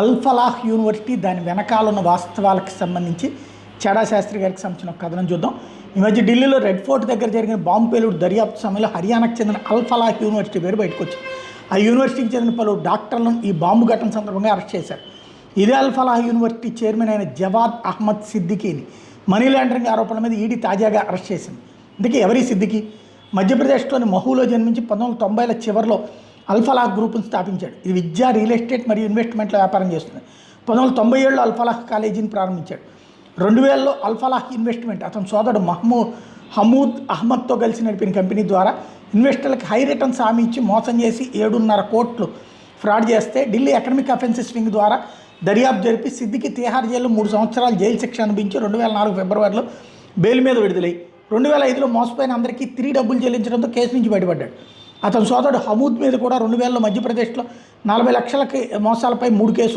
Al-Falah university దాని వెనకాల ఉన్న వాస్తవాలకు సంబంధించి చెడా శాస్త్రి గారికి సంబంధించిన ఒక కథనం చూద్దాం. ఈ మధ్య ఢిల్లీలో రెడ్ ఫోర్ట్ దగ్గర జరిగిన బాంబు పేలుడు దర్యాప్తు సమయంలో హర్యానాకు చెందిన అల్ఫలాహ్ యూనివర్సిటీ పేరు బయటకు వచ్చింది ఆ యూనివర్సిటీకి చెందిన పలు డాక్టర్లను ఈ బాంబు ఘటన సందర్భంగా అరెస్ట్ చేశారు. ఇదే అల్ఫలాహ్ యూనివర్సిటీ చైర్మన్ అయిన జవాద్ అహ్మద్ సిద్దికీని మనీ లాండరింగ్ ఆరోపణల మీద ఈడీ తాజాగా అరెస్ట్ చేసింది. ఇందుకే ఎవరి సిద్దికి మధ్యప్రదేశ్లోని మహూలో జన్మించి పంతొమ్మిది వందల తొంభైల చివరిలో అల్ఫలాహ్ గ్రూప్ను స్థాపించాడు. ఇది విద్య రియల్ ఎస్టేట్ మరియు ఇన్వెస్ట్మెంట్ల వ్యాపారం చేస్తుంది. పంతొమ్మిది వందల తొంభై ఏడులో అల్ఫలాహ్ కాలేజీని ప్రారంభించాడు. రెండు వేలలో అల్ఫలాహ్ ఇన్వెస్ట్మెంట్ అతని సోదరుడు మహమూ హమూద్ అహ్మద్తో కలిసి నడిపిన కంపెనీ ద్వారా ఇన్వెస్టర్లకు హై రిటర్న్స్ హామీ ఇచ్చి మోసం చేసి ఏడున్నర కోట్లు ఫ్రాడ్ చేస్తే ఢిల్లీ ఎకనమిక్ అఫెన్సెస్ వింగ్ ద్వారా దర్యాప్తు జరిపి సిద్దికి తిహార్ జైలు మూడు సంవత్సరాలు జైలు శిక్ష అనిపించి రెండు వేల నాలుగు ఫిబ్రవరిలో బెయిల్ మీద విడుదలై రెండు వేల ఐదులో మోసపోయిన అందరికీ తిరిగి డబ్బులు చెల్లించడంతో కేసు నుంచి బయటపడ్డాడు. అతని సోదరుడు హమూద్ మీద కూడా రెండు వేలలో మధ్యప్రదేశ్లో నలభై లక్షలకి మోసాలపై మూడు కేసులు